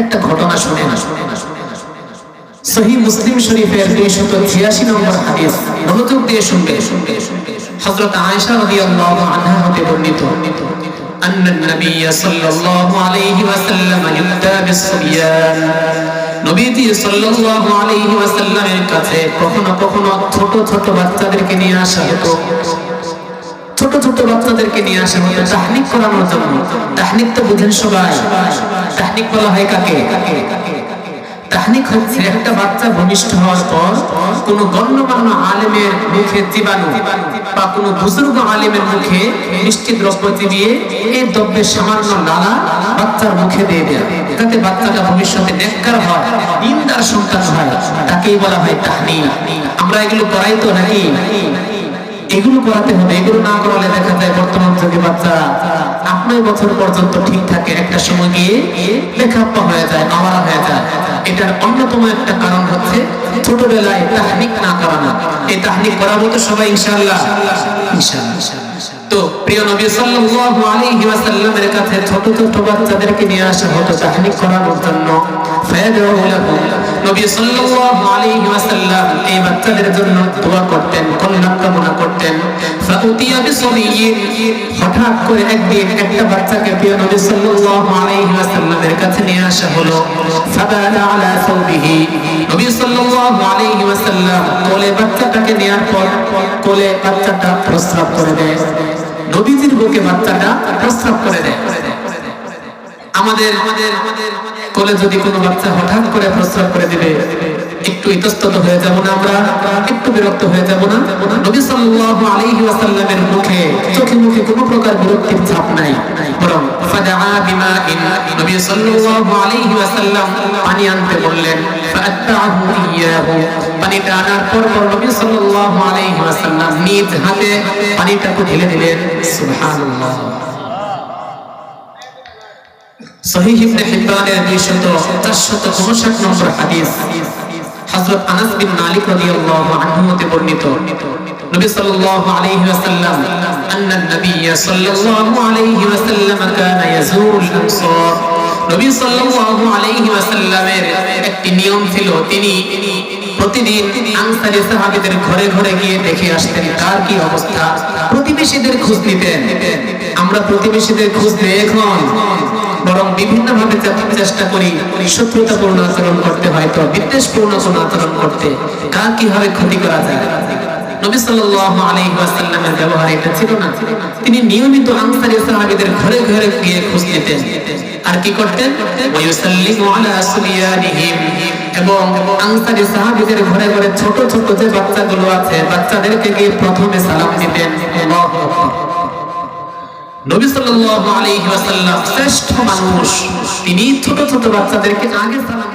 একটা ঘটনা শুনে না শুনে না শুনে না সহি মুসলিম শরীফের দুইশত ছিয়াশি নম্বর হাদিস মনোযোগ দিয়ে শুনবে শুনবে হযরত আয়েশা রাদিয়াল্লাহু আনহা হতে বর্ণিত أن النبي صلى الله عليه وسلم يؤتى بالصبيان নবীজি সাল্লাল্লাহু আলাইহি ওয়াসাল্লামের কাছে কখনো কখনো ছোট ছোট বাচ্চাদেরকে নিয়ে আসা হতো ছোট ছোট বাচ্চাদেরকে নিয়ে আসা হতো তাহনিক করানোর জন্য। তাহনিক তো বুঝেন সবাই। তাহনিক বলা হয় কাকে? তাহনিক হচ্ছে একটা বাচ্চা ভূমিষ্ঠ হওয়ার পর কোন গণ্যমান্য আলেমের মুখে জীবাণু বা কোন বুজুর্গ আলেমের মুখে মিষ্টি দ্রব্য চিবিয়ে এই দ্রব্যের সামান্য লালা বাচ্চার মুখে দিয়ে দেয়। যাতে বাচ্চাটা ভবিষ্যতে নেককার হয় দিনদার সন্তান হয়। তাকেই বলা হয় তাহনি আমরা এগুলো করাই তো নাকি? এগুলো করাতে হবে, এগুলো না করালে দেখা যায় বর্তমান যুগে বাচ্চা আট নয় বছর পর্যন্ত ঠিক থাকে, একটা সময় গিয়ে লেখাপ্পা হয়ে যায় আওয়ারা হয়ে যায়। এটার অন্যতম একটা কারণ হচ্ছে ছোটবেলায় তাহনিক না করানো। এই তাহনিক করাবো তো সবাই ইনশাল্লাহ ইনশাআল্লাহ। তো প্রিয় নবী সাল্লাল্লাহু আলাইহি ওয়াসাল্লামের কাছে ছোট ছোট বাচ্চাদেরকে নিয়ে আসা হতো তাহনিক করানোর জন্য। ফায়াদউ লাহুম নবী সাল্লাল্লাহু আলাইহি ওয়াসাল্লাম এই বাচ্চাদের জন্য দোয়া করতেন কল্যাণ কামনা করতেন। ফাউতিয়া বিসবিয়িন হঠাৎ করে একদিন একটা বাচ্চাকে প্রিয় নবী সাল্লাল্লাহু আলাইহি ওয়াসাল্লামের কাছে নিয়ে আসা হলো। ফাদালা আলা সাওবিহি নবী সাল্লাল্লাহু আলাইহি ওয়াসাল্লাম কোলে বাচ্চাটাকে নেয়ার পর কোলে বাচ্চাটা প্রস্রাব করে দেয়। নবীজির বুকে বাচ্চাটা প্রস্তাব করে দেয়। আমাদের কোলে যদি কোনো বাচ্চা হঠাৎ করে প্রস্রাব করে দিবে, একটু ইতস্তত হয়ে যাব না আমরা? একটু বিরক্ত হয়ে যাব না? নবী সাল্লাল্লাহু আলাইহি ওয়াসাল্লামের মুখে, চোখে মুখে কোনো প্রকার বিরক্তির ছাপ নাই। বরং ফাদাআ বিমাইন, নবী সাল্লাল্লাহু আলাইহি ওয়াসাল্লাম পানি আনতে বললেন ফাআতাহু ইয়াহু। পানিটা আনার পর পর নবী সাল্লাল্লাহু আলাইহি ওয়াসাল্লাম নিজ হাতে পানিটাকে ঢেলে দিলেন। সুবহানাল্লাহ। সহিহ ইবনে হিব্বানের 200 459 নম্বর হাদিস। হযরত আনাস বিন মালিক রাদিয়াল্লাহু আনহু হতে বর্ণিত। নবী সাল্লাল্লাহু আলাইহি ওয়াসাল্লাম সাল্লাল্লাহু আলাইহি ওয়াসাল্লাম কানা ইয়াজুরুল আনসার। নবী সাল্লাল্লাহু আলাইহি ওয়াসাল্লামের একটি নিয়ম ছিল, তিনি প্রতিদিন সাহাবীদের ঘরে ঘরে গিয়ে দেখে আসতেন কার কি অবস্থা। প্রতিবেশীদের খোঁজ নিতেন। আমরা প্রতিবেশীদের খোঁজ নেই এখন বরং বিভিন্ন ভাবে চেষ্টা করি শত্রুতাপূর্ণ আচরণ করতে হয়তো বিদ্বেষপূর্ণ কোন আচরণ করতে কার কীভাবে ক্ষতি করা যায়? আর কি বাচ্চাদেরকে গিয়ে প্রথমে সালাম দিতেন। নবী সাল্লাল্লাহু আলাইহি ওয়াসাল্লাম শ্রেষ্ঠ মানুষ। তিনি ছোট ছোট বাচ্চাদেরকে আগে সালাম